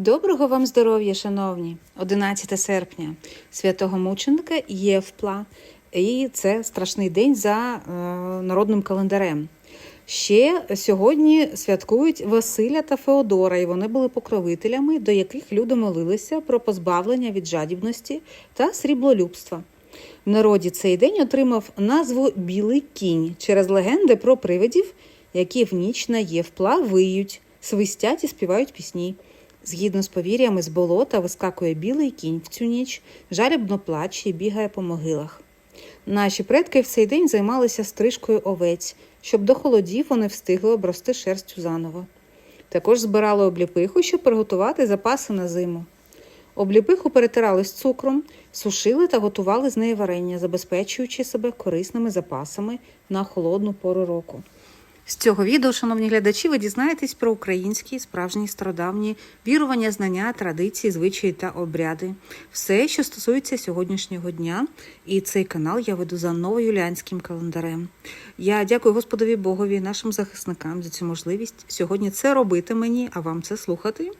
Доброго вам здоров'я, шановні! 11 серпня святого мученика Євпла, і це страшний день за е, народним календарем. Ще сьогодні святкують Василя та Феодора, і вони були покровителями, до яких люди молилися про позбавлення від жадібності та сріблолюбства. В народі цей день отримав назву Білий кінь через легенди про привидів, які в ніч на Євпла виють, свистять і співають пісні. Згідно з повір'ями, з болота вискакує білий кінь в цю ніч, жалібно плаче і бігає по могилах. Наші предки в цей день займалися стрижкою овець, щоб до холодів вони встигли обрости шерстю заново. Також збирали обліпиху, щоб приготувати запаси на зиму. Обліпиху перетирали з цукром, сушили та готували з неї варення, забезпечуючи себе корисними запасами на холодну пору року. З цього відео, шановні глядачі, ви дізнаєтесь про українські справжні стародавні вірування, знання, традиції, звичаї та обряди. Все, що стосується сьогоднішнього дня. І цей канал я веду за новоюліанським календарем. Я дякую Господові Богові, нашим захисникам за цю можливість сьогодні це робити мені, а вам це слухати.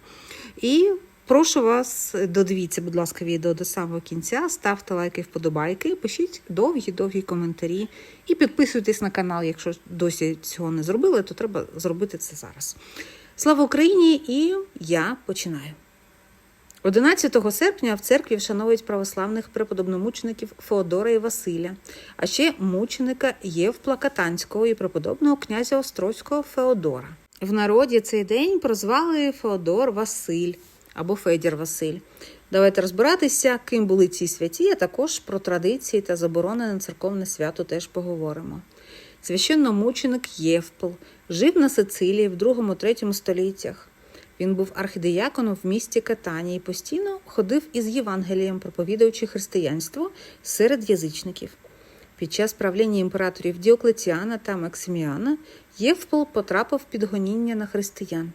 І Прошу вас, додивіться, будь ласка, відео до самого кінця, ставте лайки, вподобайки, пишіть довгі-довгі коментарі і підписуйтесь на канал. Якщо досі цього не зробили, то треба зробити це зараз. Слава Україні! І я починаю. 11 серпня в церкві вшановують православних преподобномучеників Феодора і Василя, а ще мученика Євпла Катанського і преподобного князя Острозького Феодора. В народі цей день прозвали Феодор Василь або Федір Василь. Давайте розбиратися, ким були ці святі, а також про традиції та заборони на церковне свято теж поговоримо. Священномученик Євпл жив на Сицилії в 2-3 століттях. Він був архідеяконом в місті Катані і постійно ходив із Євангелієм, проповідуючи християнство серед язичників. Під час правління імператорів Діоклетіана та Максиміана Євпл потрапив під гоніння на християн.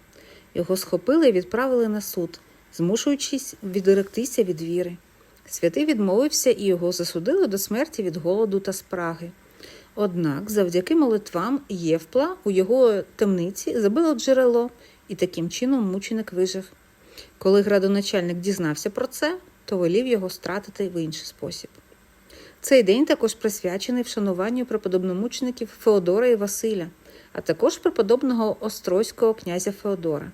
Його схопили і відправили на суд, змушуючись відректися від віри. Святий відмовився і його засудили до смерті від голоду та спраги. Однак, завдяки молитвам Євпла у його темниці забило джерело, і таким чином мученик вижив. Коли градоначальник дізнався про це, то волів його стратити в інший спосіб. Цей день також присвячений вшануванню преподобномучеників Феодора і Василя, а також преподобного острозького князя Феодора.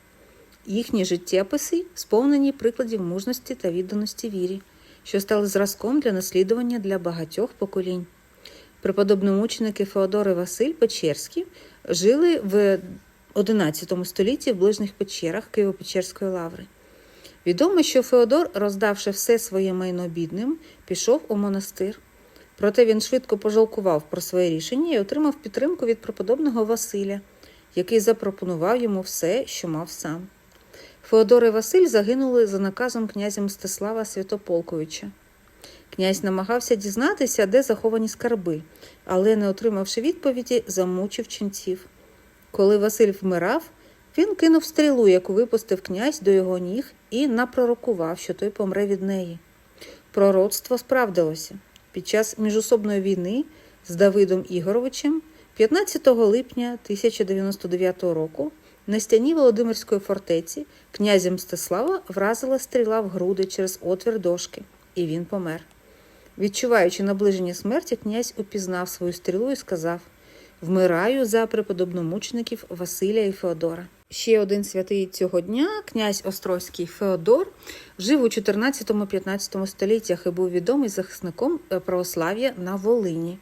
Їхні життєписи сповнені прикладів мужності та відданості вірі, що стали зразком для наслідування для багатьох поколінь. Преподобномученики Феодор і Василь Печерські жили в XI столітті в ближніх печерах Києво-Печерської лаври. Відомо, що Феодор, роздавши все своє майно бідним, пішов у монастир. Проте він швидко пожалкував про своє рішення і отримав підтримку від преподобного Василя, який запропонував йому все, що мав сам. Феодор і Василь загинули за наказом князя Мстислава Святополковича. Князь намагався дізнатися, де заховані скарби, але, не отримавши відповіді, замучив ченців. Коли Василь вмирав, він кинув стрілу, яку випустив князь до його ніг, і напророкував, що той помре від неї. Пророцтво справдилося. Під час міжособної війни з Давидом Ігоровичем 15 липня 1099 року на стіні Володимирської фортеці князя Мстислава вразила стріла в груди через отвір дошки, і він помер. Відчуваючи наближення смерті, князь упізнав свою стрілу і сказав Вмираю за преподобномучеників Василя і Феодора. Ще один святий цього дня, князь Острозький Феодор, жив у 14-15 століттях і був відомий захисником православ'я на Волині.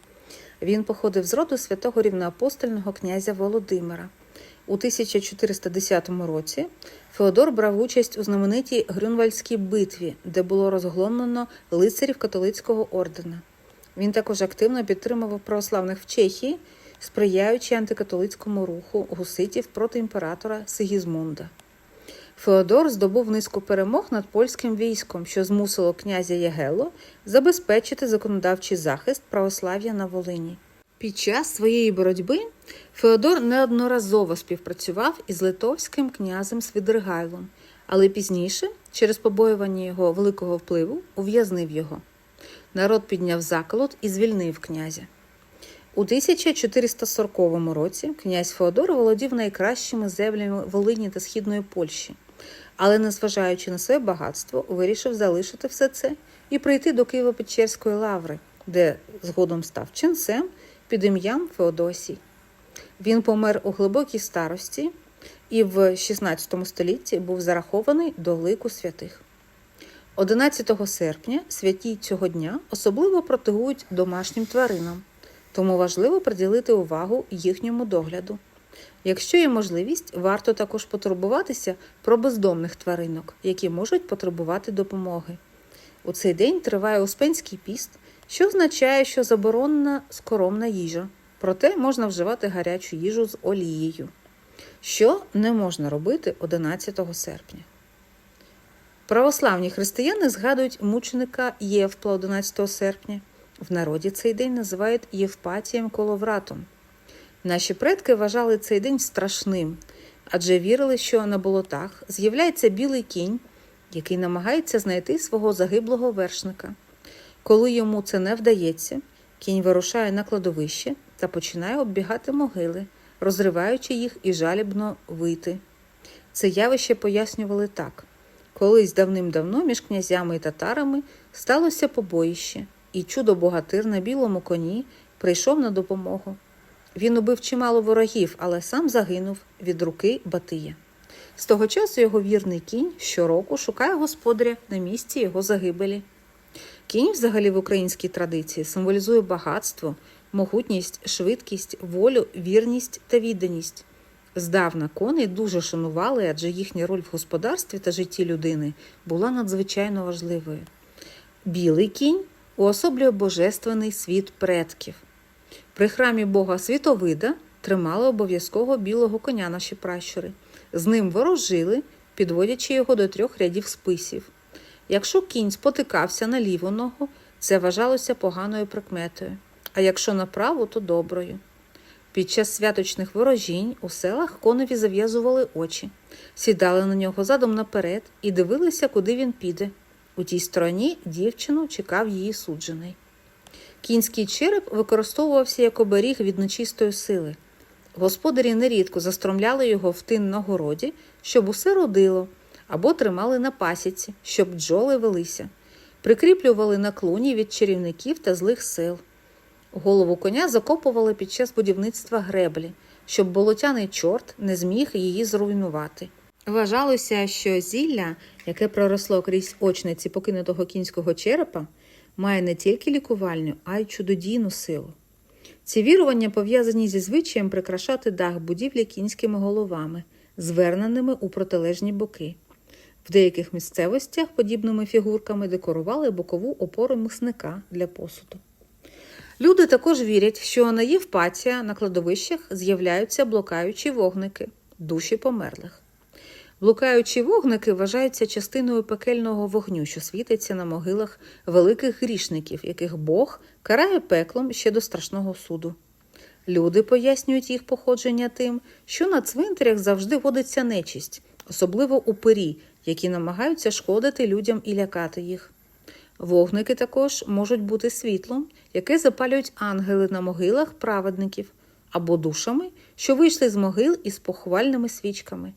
Він походив з роду святого рівноапостольного князя Володимира. У 1410 році Феодор брав участь у знаменитій Грюнвальдській битві, де було розгломлено лицарів католицького ордена. Він також активно підтримував православних в Чехії, сприяючи антикатолицькому руху гуситів проти імператора Сигізмунда. Феодор здобув низку перемог над польським військом, що змусило князя Ягелло забезпечити законодавчий захист православ'я на Волині. Під час своєї боротьби Феодор неодноразово співпрацював із литовським князем Свідригайлом, але пізніше, через побоювання його великого впливу, ув'язнив його. Народ підняв заколот і звільнив князя. У 1440 році князь Феодор володів найкращими землями Волині та Східної Польщі, але, незважаючи на своє багатство, вирішив залишити все це і прийти до Києво-Печерської лаври, де згодом став ченцем під ім'ям Феодосій. Він помер у глибокій старості і в 16 столітті був зарахований до лику святих. 11 серпня святі цього дня особливо протигують домашнім тваринам, тому важливо приділити увагу їхньому догляду. Якщо є можливість, варто також потурбуватися про бездомних тваринок, які можуть потребувати допомоги. У цей день триває Успенський піст, що означає, що заборонена скоромна їжа, проте можна вживати гарячу їжу з олією. Що не можна робити 11 серпня? Православні християни згадують мученика Євпла 11 серпня. В народі цей день називають Євпатієм коловратом. Наші предки вважали цей день страшним, адже вірили, що на болотах з'являється білий кінь, який намагається знайти свого загиблого вершника. Коли йому це не вдається, кінь вирушає на кладовище та починає оббігати могили, розриваючи їх і жалібно вити. Це явище пояснювали так. Колись давним-давно між князями і татарами сталося побоїще, і чудо богатир на білому коні прийшов на допомогу. Він убив чимало ворогів, але сам загинув від руки Батия. З того часу його вірний кінь щороку шукає господаря на місці його загибелі. Кінь, взагалі, в українській традиції символізує багатство, могутність, швидкість, волю, вірність та відданість. Здавна коней дуже шанували, адже їхня роль в господарстві та житті людини була надзвичайно важливою. Білий кінь уособлює божественний світ предків. При храмі Бога Світовида тримали обов'язково білого коня наші пращури. З ним ворожили, підводячи його до трьох рядів списів. Якщо кінь спотикався на ліву ногу, це вважалося поганою прикметою, а якщо на праву, то доброю. Під час святочних ворожінь у селах коневі зав'язували очі, сідали на нього задом наперед і дивилися, куди він піде. У тій стороні дівчину чекав її суджений. Кінський череп використовувався як оберіг від нечистої сили. Господарі нерідко застромляли його в тин на городі, щоб усе родило, або тримали на пасіці, щоб бджоли велися, прикріплювали на клуні від чарівників та злих сил. Голову коня закопували під час будівництва греблі, щоб болотяний чорт не зміг її зруйнувати. Вважалося, що зілля, яке проросло крізь очниці покинутого кінського черепа, має не тільки лікувальню, а й чудодійну силу. Ці вірування пов'язані зі звичаєм прикрашати дах будівлі кінськими головами, зверненими у протилежні боки. В деяких місцевостях подібними фігурками декорували бокову опору мисника для посуду. Люди також вірять, що на Євпатія на кладовищах з'являються блукаючі вогники, душі померлих. Блукаючі вогники вважаються частиною пекельного вогню, що світиться на могилах великих грішників, яких Бог карає пеклом ще до страшного суду. Люди пояснюють їх походження тим, що на цвинтарях завжди водиться нечисть, особливо упирі, які намагаються шкодити людям і лякати їх. Вогники також можуть бути світлом, яке запалюють ангели на могилах праведників, або душами, що вийшли з могил із поховальними свічками.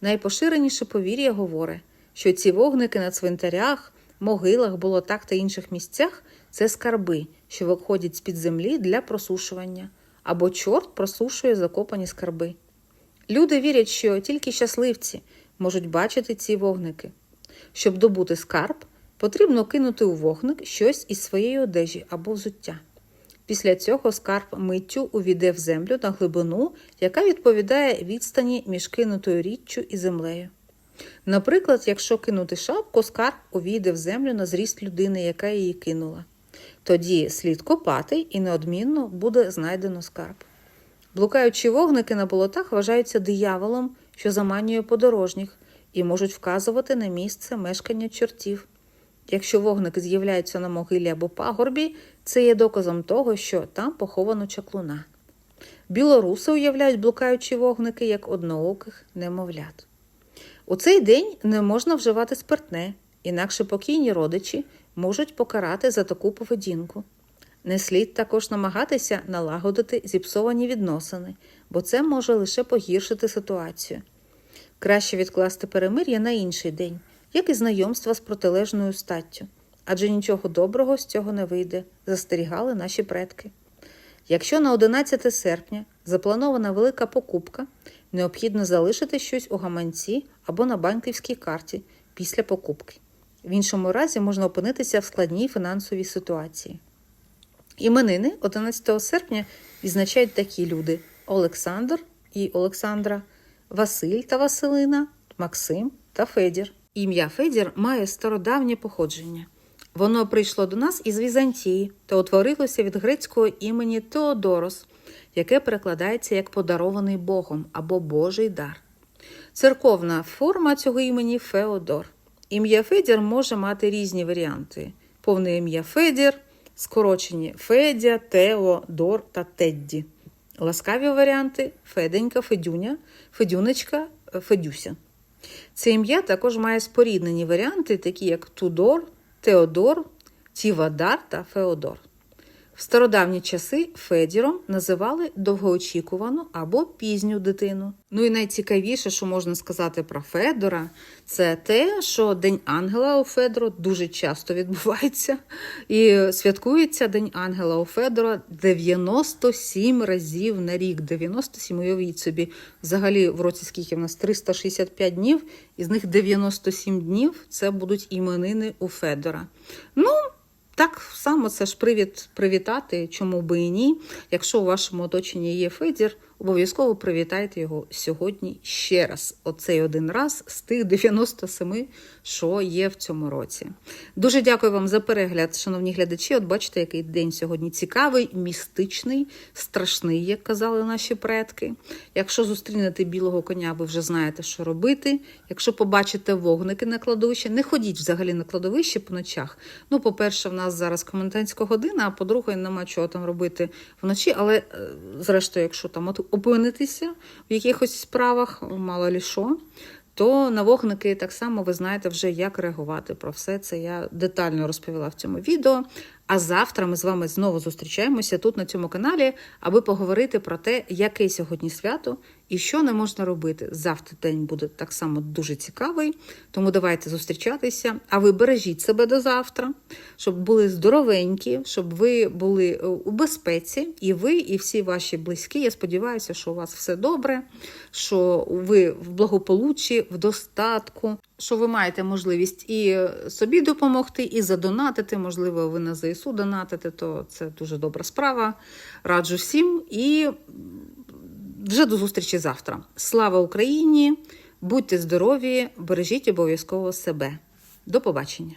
Найпоширеніше повір'я говорить, що ці вогники на цвинтарях, могилах, болотах та інших місцях це скарби, що виходять з під землі для просушування, або чорт просушує закопані скарби. Люди вірять, що тільки щасливці можуть бачити ці вогники. Щоб добути скарб, потрібно кинути у вогник щось із своєї одежі або взуття. Після цього скарб миттю увійде в землю на глибину, яка відповідає відстані між кинутою річчю і землею. Наприклад, якщо кинути шапку, скарб увійде в землю на зріст людини, яка її кинула. Тоді слід копати і неодмінно буде знайдено скарб. Блукаючі вогники на болотах вважаються дияволом, що заманює подорожніх, і можуть вказувати на місце мешкання чортів. Якщо вогник з'являється на могилі або пагорбі, це є доказом того, що там поховано чаклуна. Білоруси уявляють блукаючі вогники як однооких немовлят. У цей день не можна вживати спиртне, інакше покійні родичі можуть покарати за таку поведінку. Не слід також намагатися налагодити зіпсовані відносини, бо це може лише погіршити ситуацію. Краще відкласти перемир'я на інший день, як і знайомства з протилежною статтю. Адже нічого доброго з цього не вийде, застерігали наші предки. Якщо на 11 серпня запланована велика покупка, необхідно залишити щось у гаманці або на банківській карті після покупки. В іншому разі можна опинитися в складній фінансовій ситуації. Іменини 11 серпня відзначають такі люди: Олександр і Олександра, Василь та Василина, Максим та Федір. Ім'я Федір має стародавнє походження. Воно прийшло до нас із Візантії та утворилося від грецького імені Теодорос, яке перекладається як подарований Богом або Божий дар. Церковна форма цього імені Феодор. Ім'я Федір може мати різні варіанти: повне ім'я Федір, скорочені Федя, Тео, Дор та Тедді. Ласкаві варіанти Феденька, Федюня, Федюнечка, Федюся. Це ім'я також має споріднені варіанти, такі як Тудор, Теодор, Тівадар та Феодор. В стародавні часи Федіром називали довгоочікувану або пізню дитину. Ну і найцікавіше, що можна сказати про Федора, це те, що День Ангела у Федора дуже часто відбувається. І святкується День Ангела у Федора 97 разів на рік. 97, уявіть собі, взагалі в році скільки в нас 365 днів, із них 97 днів це будуть іменини у Федора. Ну, так само це ж привід привітати, чому би і ні. Якщо у вашому оточенні є Федір, обов'язково привітайте його сьогодні ще раз. Оцей один раз з тих 97, що є в цьому році. Дуже дякую вам за перегляд, шановні глядачі. От бачите, який день сьогодні цікавий, містичний, страшний, як казали наші предки. Якщо зустрінете білого коня, ви вже знаєте, що робити. Якщо побачите вогники на кладовищі, не ходіть взагалі на кладовище по ночах. Ну, по-перше, в нас зараз комендантська година, а по-друге, нема чого там робити вночі. Але, е, зрештою, якщо там от опинитися в якихось справах, мало лі що, то на вогники так само ви знаєте вже, як реагувати. Про все це я детально розповіла в цьому відео. А завтра ми з вами знову зустрічаємося тут на цьому каналі, аби поговорити про те, яке сьогодні свято і що не можна робити. Завтра день буде так само дуже цікавий. Тому давайте зустрічатися. А ви бережіть себе до завтра, щоб були здоровенькі, щоб ви були е, у безпеці, і ви, і всі ваші близькі. Я сподіваюся, що у вас все добре, що ви в благополуччі, в достатку. Що ви маєте можливість і собі допомогти, і задонатити. Можливо, ви на ЗСУ донатите, то це дуже добра справа. Раджу всім і вже до зустрічі завтра. Слава Україні! Будьте здорові, бережіть обов'язково себе. До побачення!